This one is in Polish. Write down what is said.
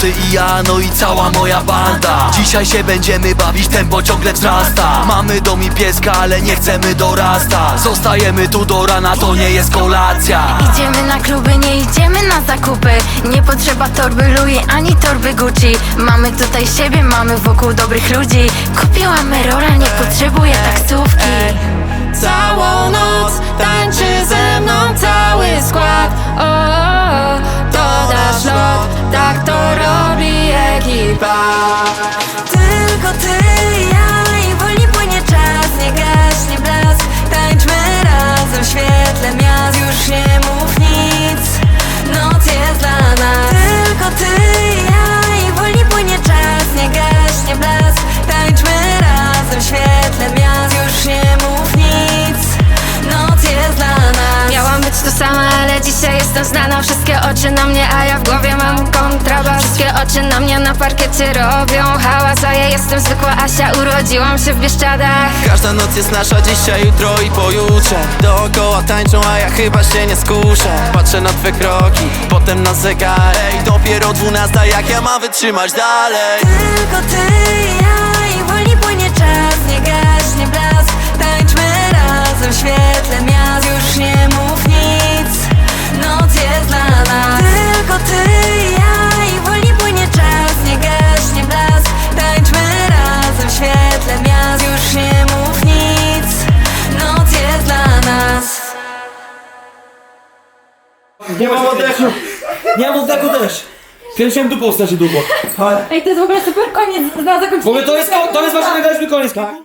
ty i ja, no i cała moja banda. Dzisiaj się będziemy bawić, tempo ciągle wzrasta. Mamy dom i pieska, ale nie chcemy dorastać Zostajemy tu do rana, to nie jest kolacja. Idziemy na kluby, nie idziemy na zakupy. Nie potrzeba torby Louis ani torby Gucci. Mamy tutaj siebie, mamy wokół dobrych ludzi. Kupiłam Merora, nie potrzebuję jestem znana Wszystkie oczy na mnie, a ja w głowie mam kontrabas Wszystkie oczy na mnie na parkiecie robią hałas A ja jestem zwykła Asia, urodziłam się w Bieszczadach. Każda noc jest nasza dzisiaj, jutro i pojutrze. Dookoła tańczą, a ja chyba się nie skuszę. Patrzę na twe kroki, potem na zegar. Ej, dopiero dwunasta, jak ja mam wytrzymać dalej? Tylko ty i ja Nie mam oddechu! Nie mam oddechu też! Kręciłem dupą strasznie długo. Ale Ej, to jest w ogóle super koniec na zakończenie. w ogóle to jest, ko- to jest właśnie nagraliśmy koniec.